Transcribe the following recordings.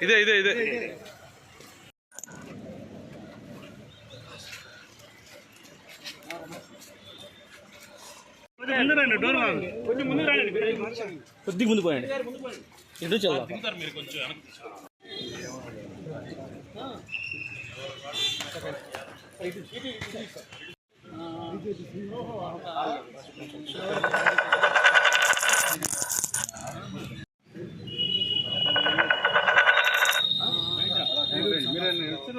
ఇదే ఇదే ఇదే. కొద్దిగా ముందు పోయండి. ఎటు చదువు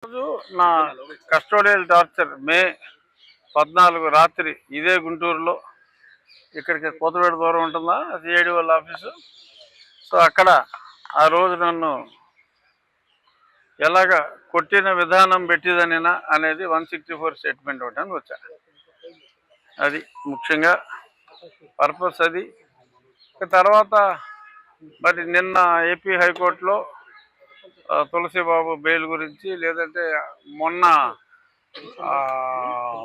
రోజు నా కస్టోడియల్ టార్చర్ మే పద్నాలుగు రాత్రి ఇదే గుంటూరులో. ఇక్కడికి కోతవేడు దూరం ఉంటుందా? సిఐడి వాళ్ళ ఆఫీసు. సో అక్కడ ఆ రోజు నన్ను ఎలాగ కొట్టిన విధానం పెట్టిదనినా అనేది వన్ సిక్స్టీ ఫోర్ స్టేట్మెంట్ ఒకటి అని వచ్చా. అది ముఖ్యంగా పర్పస్ అది. తర్వాత మరి నిన్న ఏపీ హైకోర్టులో తులసిబాబు బెయిల్ గురించి లేదంటే మొన్న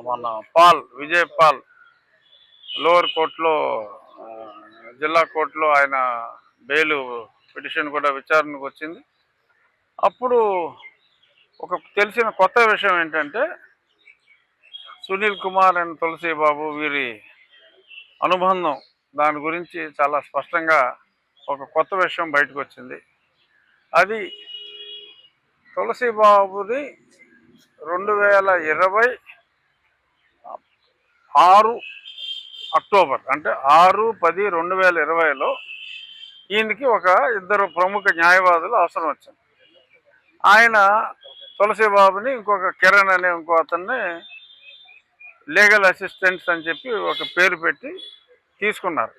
మన పాల్ విజయ్ పాల్ లోవర్ కోర్టులో జిల్లా కోర్టులో ఆయన బెయిల్ పిటిషన్ కూడా విచారణకు వచ్చింది. అప్పుడు ఒక తెలిసిన కొత్త విషయం ఏంటంటే సునీల్ కుమార్ అండ్ తులసి బాబు వీరి అనుబంధం దాని గురించి చాలా స్పష్టంగా ఒక కొత్త విషయం బయటకు వచ్చింది అది తులసి బాబుది రెండు వేల ఇరవై ఆరు అక్టోబర్ అంటే ఆరు పది రెండు వేల ఇరవైలో ఈయనకి ఒక ఇద్దరు ప్రముఖ న్యాయవాదులు అవసరం వచ్చింది. ఆయన తులసి బాబుని ఇంకొక కిరణ్ అనే ఇంకో అతన్ని లీగల్ అసిస్టెంట్స్ అని చెప్పి ఒక పేరు పెట్టి తీసుకున్నారు.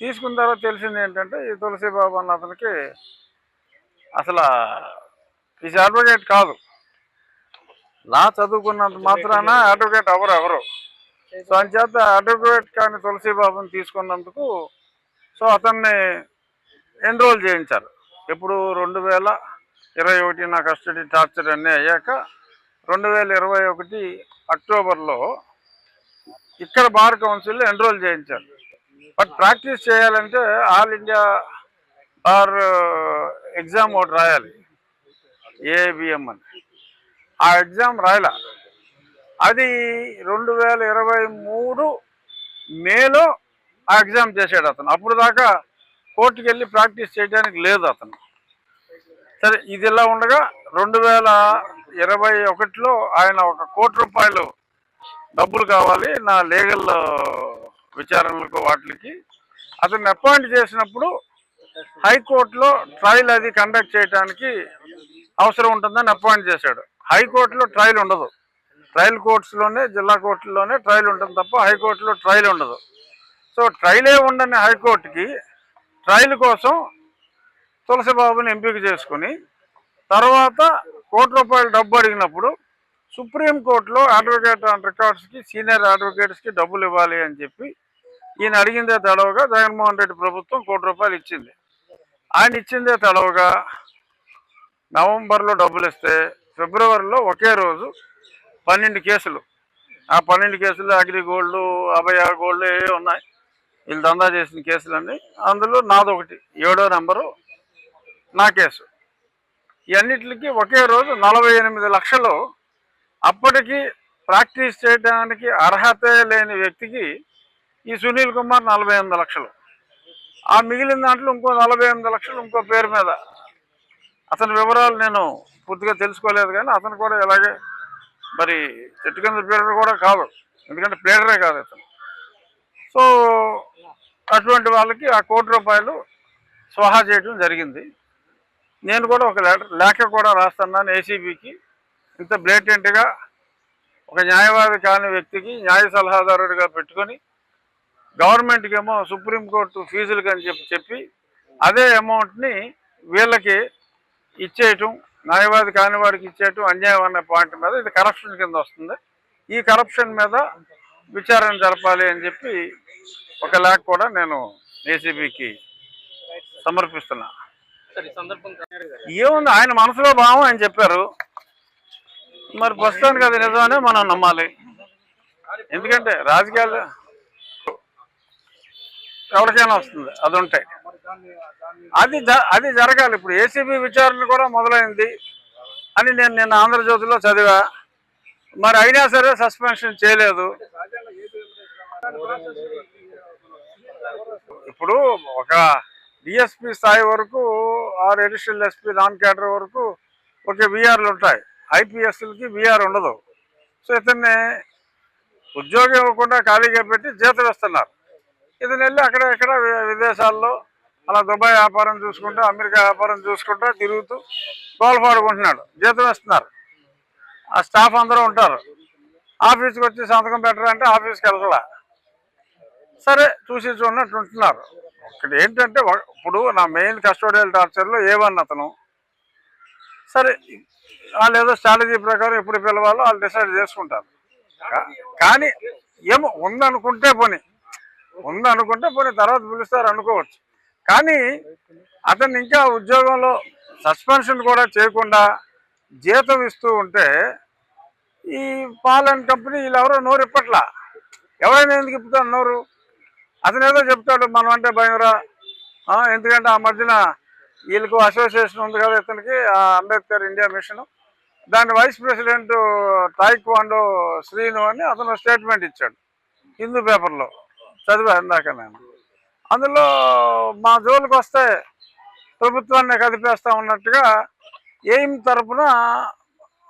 తీసుకున్న తర్వాత తెలిసింది ఏంటంటే ఈ తులసిబాబు అన్న అతనికి అసలు ఈజ్ అడ్వకేట్ కాదు. లా చదువుకున్నంత మాత్రాన అడ్వకేట్ ఎవరు ఎవరు. సో అంచేత అడ్వకేట్ కానీ తులసి బాబుని తీసుకున్నందుకు సో అతన్ని ఎన్రోల్ చేయించారు. ఎప్పుడు రెండు వేల ఇరవై ఒకటి నా కస్టడీ టార్చర్ అన్నీ అయ్యాక రెండు వేల ఇరవై ఒకటి అక్టోబర్లో ఇక్కడ బార్ కౌన్సిల్లో ఎన్రోల్ చేయించారు. బట్ ప్రాక్టీస్ చేయాలంటే ఆల్ ఇండియా బార్ ఎగ్జామ్ ఒకటి రాయాలి. ఏబిఎం అని. ఆ ఎగ్జామ్ రాయాల. అది రెండు వేల ఇరవై మూడు మేలో ఆ ఎగ్జామ్ చేశాడు అతను. అప్పుడు దాకా కోర్టుకి వెళ్ళి ప్రాక్టీస్ చేయడానికి లేదు అతను. సరే ఇది ఇలా ఉండగా రెండు వేల ఇరవై ఒకటిలో ఆయన ఒక కోటి రూపాయలు డబ్బులు కావాలి నా లీగల్ విచారణలకు వాటికి. అతన్ని అపాయింట్ చేసినప్పుడు హైకోర్టులో ట్రయల్ అది కండక్ట్ చేయడానికి అవసరం ఉంటుందని అపాయింట్ చేశాడు. హైకోర్టులో ట్రయల్ ఉండదు. ట్రయల్ కోర్ట్స్లోనే జిల్లా కోర్టులోనే ట్రయల్ ఉంటుంది తప్ప హైకోర్టులో ట్రయల్ ఉండదు. సో ట్రయలే ఉండని హైకోర్టుకి ట్రయల్ కోసం తులసిబాబుని ఎంపిక చేసుకుని తర్వాత కోటి రూపాయలు డబ్బు అడిగినప్పుడు సుప్రీంకోర్టులో అడ్వకేట్ ఆన్ రికార్డ్స్కి సీనియర్ అడ్వకేట్స్కి డబ్బులు ఇవ్వాలి అని చెప్పి ఈయన అడిగిందే తడవగా జగన్మోహన్ రెడ్డి ప్రభుత్వం కోటి రూపాయలు ఇచ్చింది. ఆయన ఇచ్చిందే తడవగా నవంబర్లో డబ్బులు ఇస్తే ఫిబ్రవరిలో ఒకే రోజు పన్నెండు కేసులు. ఆ పన్నెండు కేసులు అగ్రి గోల్డ్ అభయ గోల్డ్ ఏ ఉన్నాయి. వీళ్ళు దందా చేసిన కేసులన్నీ అందులో నాదొకటి ఏడో నెంబరు నా కేసు. ఇవన్నిటికి ఒకే రోజు నలభై ఎనిమిది లక్షలు. అప్పటికి ప్రాక్టీస్ చేయడానికి అర్హత లేని వ్యక్తికి ఈ సునీల్ కుమార్ నలభై ఎనిమిది లక్షలు. ఆ మిగిలిన దాంట్లో ఇంకో నలభై ఎనిమిది లక్షలు ఇంకో పేరు మీద. అతని వివరాలు నేను పూర్తిగా తెలుసుకోలేదు కానీ అతను కూడా ఇలాగే మరి చెట్టు కింద ప్లేడర్ కూడా కాదు. ఎందుకంటే ప్లేడరే కాదు అతను. సో అటువంటి వాళ్ళకి ఆ కోటి రూపాయలు స్వాహా చేయడం జరిగింది. నేను కూడా ఒక లెటర్ లేఖ కూడా రాస్తున్నాను ఏసీబీకి ఇంత బ్లేటెంట్గా ఒక న్యాయవాది కాని వ్యక్తికి న్యాయ సలహాదారుడిగా పెట్టుకొని గవర్నమెంట్కి ఏమో సుప్రీంకోర్టు ఫీజులు అని చెప్పి చెప్పి అదే అమౌంట్ని వీళ్ళకి ఇచ్చేయటం న్యాయవాది కాని వాడికి ఇచ్చేయటం అన్యాయం అనే పాయింట్ మీద ఇది కరప్షన్ కింద వస్తుంది. ఈ కరప్షన్ మీద విచారణ జరపాలి అని చెప్పి ఒక లేఖ కూడా నేను ఏసీబీకి సమర్పిస్తున్నా. ఏముంది? ఆయన మనసులో భావం ఆయన చెప్పారు. మరి ప్రస్తుతానికి అది నిజమనే మనం నమ్మాలి. ఎందుకంటే రాజకీయాలు ఎవరికైనా వస్తుంది. అది ఉంటాయి. అది జ- అది జరగాలి. ఇప్పుడు ఏసీబీ విచారణ కూడా మొదలైంది అని నేను నిన్న ఆంధ్రజ్యోతిలో చదివా. మరి అయినా సరే సస్పెన్షన్ చేయలేదు. ఇప్పుడు ఒక డిఎస్పి స్థాయి వరకు or additional SP non cadre వరకు ఒకే విఆర్లు ఉంటాయి. ఐపీఎస్లకి విఆర్ ఉండదు. సో ఇతన్ని ఉద్యోగం ఇవ్వకుండా ఖాళీగా పెట్టి జీతం ఇస్తున్నారు. ఇతను వెళ్ళి అక్కడ ఇక్కడ వి- విదేశాల్లో అలా దుబాయ్ వ్యాపారం చూసుకుంటూ అమెరికా వ్యాపారం చూసుకుంటూ తిరుగుతూ గోల్పాడుకుంటున్నాడు జీతం ఇస్తున్నారు. ఆ స్టాఫ్ అందరూ ఉంటారు. ఆఫీస్కి వచ్చి సంతకం పెట్టరంటే ఆఫీస్కి వెళ్ళాల సరే చూసి చూడనట్టు ఉంటున్నారు. ఒకటి ఏంటంటే ఇప్పుడు నా మెయిన్ కస్టోడియల్ టార్చర్లో ఏవన్ అతను. సరే వాళ్ళు ఏదో స్ట్రాటజీ ప్రకారం ఎప్పుడు పిలవాలో వాళ్ళు డిసైడ్ చేసుకుంటారు. కానీ ఏమో ఉందనుకుంటే పోనీ. ఉందనుకుంటే పోనీ తర్వాత పిలుస్తారు అనుకోవచ్చు. కానీ అతను ఇంకా ఉద్యోగంలో సస్పెన్షన్ కూడా చేయకుండా జీతం ఇస్తూ ఉంటే ఈ పాలన్ కంపెనీ వీళ్ళు ఎవరో నోరు ఇప్పట్లా. ఎవరైనా ఎందుకు ఇప్పుతారు నోరు? అతను ఏదో చెప్తాడు మనం అంటే భయంరా. ఎందుకంటే ఆ మధ్యన వీళ్ళకు అసోసియేషన్ ఉంది కదా ఇతనికి ఆ అంబేద్కర్ ఇండియా మిషన్. దాని వైస్ ప్రెసిడెంట్ టాయిక్వాండో శ్రీను అని అతను స్టేట్మెంట్ ఇచ్చాడు హిందూ పేపర్లో. చదివా ఇందాక నేను. అందులో మా జోలికి వస్తే ప్రభుత్వాన్ని కదిపేస్తా ఉన్నట్టుగా ఎయిమ్ తరపున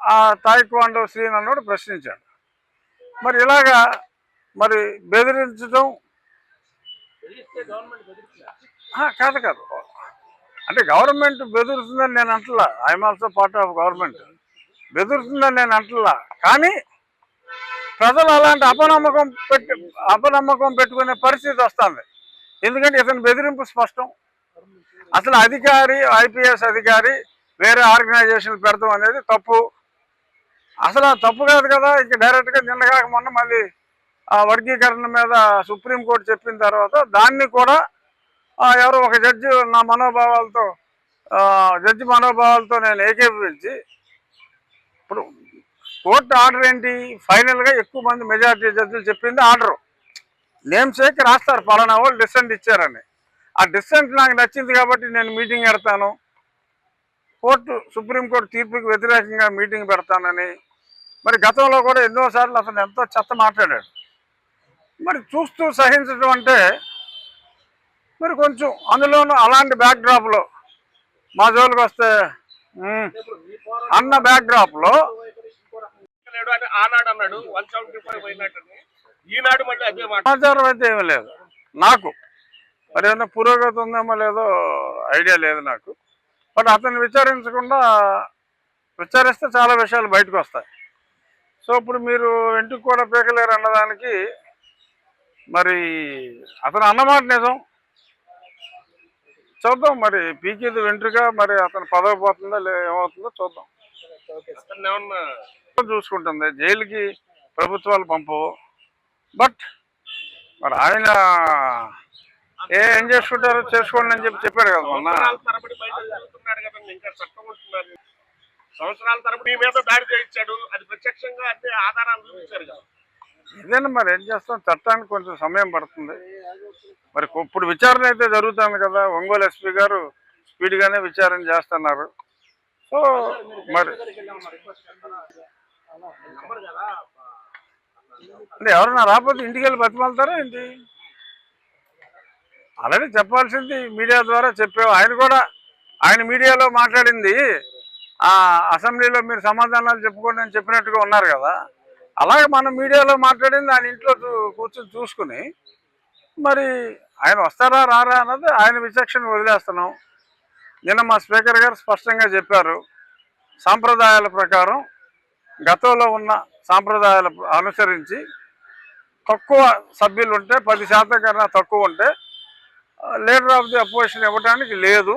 ఆ టాయిక్వాండో శ్రీను అన్నోడు ప్రశ్నించాడు. మరి ఇలాగా మరి బెదిరించడం కాదు కాదు. అంటే గవర్నమెంట్ బెదురుతుందని నేను అంటలా. I'm also part of government బెదురుతుందని నేను అంటలా. కానీ ప్రజలు అలాంటి అపనమ్మకం పెట్టి అపనమ్మకం పెట్టుకునే పరిస్థితి వస్తుంది. ఎందుకంటే ఇతని బెదిరింపు స్పష్టం. అసలు అధికారి ఐపీఎస్ అధికారి వేరే ఆర్గనైజేషన్లు పెడతాం అనేది తప్పు. అసలు ఆ తప్పు కాదు కదా. ఇక డైరెక్ట్గా నిన్నగాక మొన్న మళ్ళీ ఆ వర్గీకరణ మీద సుప్రీంకోర్టు చెప్పిన తర్వాత దాన్ని కూడా ఎవరో ఒక జడ్జి నా మనోభావాలతో జడ్జి మనోభావాలతో నేను ఏకీపించి ఇప్పుడు కోర్టు ఆర్డర్ ఏంటి? ఫైనల్గా ఎక్కువ మంది మెజారిటీ జడ్జిలు చెప్పింది ఆర్డర్. నేమ్ చేకి రాస్తారు పలానా వాళ్ళు డిసెంట్ ఇచ్చారని. ఆ డిసెంట్ నాకు నచ్చింది కాబట్టి నేను మీటింగ్ పెడతాను. కోర్టు సుప్రీంకోర్టు తీర్పుకి వ్యతిరేకంగా మీటింగ్ పెడతానని. మరి గతంలో కూడా ఎన్నోసార్లు అతను ఎంతో చెత్త మాట్లాడాడు. మరి చూస్తూ సహించడం అంటే మరి కొంచెం అందులోనూ అలాంటి బ్యాక్ డ్రాప్లో మా జోలికి వస్తే అన్న బ్యాక్ డ్రాప్లో లేడు అని ఆనాడు అన్నాడు వన్ సెవెంటీ ఫైవ్ పోయినట్టు ఈనాడు మళ్ళీ అదే మాట. సమాచారం అయితే ఏమీ లేదు. నాకు మరి ఏమైనా పురోగతి ఉందేమో లేదో ఐడియా లేదు నాకు. బట్ అతన్ని విచారించకుండా విచారిస్తే చాలా విషయాలు బయటకు వస్తాయి. సో ఇప్పుడు మీరు ఇంటికి కూడా పీకలేరు అన్నదానికి మరి అతను అన్నమాట నిజం. చూద్దాం మరి పీకేది వెంట్రుగా మరి అతను పదవి పోతుందా లే ఏమవుతుందో చూద్దాం. చూసుకుంటుంది? జైలుకి ప్రభుత్వాలు పంపవు. బట్ మరి ఆయన ఏ ఏం చేసుకుంటారో చేసుకోండి అని చెప్పి చెప్పాడు కదా మొన్న. సంవత్సరాల తరబడి మీ మీద దాడి చేయించాడు. అది ప్రత్యక్షంగా అన్ని ఆధారాలు చూపించారు కదా. ఏదైనా మరి ఏం చేస్తాం? చట్టానికి కొంచెం సమయం పడుతుంది. మరి ఇప్పుడు విచారణ అయితే జరుగుతుంది కదా? ఒంగోలు ఎస్పీ గారు స్పీడ్గానే విచారణ చేస్తున్నారు. సో మరి అంటే ఎవరన్నా రాకపోతే ఇంటికి వెళ్ళి బతిమాలుతారా ఏంటి? ఆల్రెడీ చెప్పాల్సింది మీడియా ద్వారా చెప్పావు. ఆయన కూడా ఆయన మీడియాలో మాట్లాడింది. ఆ అసెంబ్లీలో మీరు సమాధానాలు చెప్పుకోండి అని చెప్పినట్టుగా ఉన్నారు కదా? అలాగే మనం మీడియాలో మాట్లాడింది ఆయన ఇంట్లో కూర్చొని చూసుకుని మరి ఆయన వస్తారా రారా అన్నది ఆయన విచక్షణ వదిలేస్తున్నాం. నిన్న మా స్పీకర్ గారు స్పష్టంగా చెప్పారు సాంప్రదాయాల ప్రకారం గతంలో ఉన్న సాంప్రదాయాలు అనుసరించి తక్కువ సభ్యులు ఉంటే పది శాతం కన్నా తక్కువ ఉంటే లీడర్ ఆఫ్ ది అపోజిషన్ ఇవ్వడానికి లేదు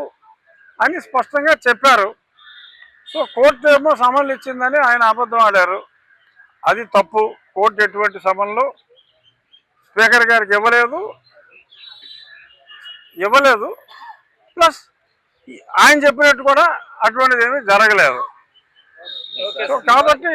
అని స్పష్టంగా చెప్పారు. సో కోర్టు ఏమో సమన్లు ఇచ్చిందని ఆయన అబద్ధం ఆడారు. అది తప్పు. కోర్టు ఎటువంటి సమన్లు స్పీకర్ గారికి ఇవ్వలేదు. ఇవ్వలేదు. ప్లస్ ఆయన చెప్పినట్టు కూడా అటువంటిది ఏమీ జరగలేదు సో కాబట్టి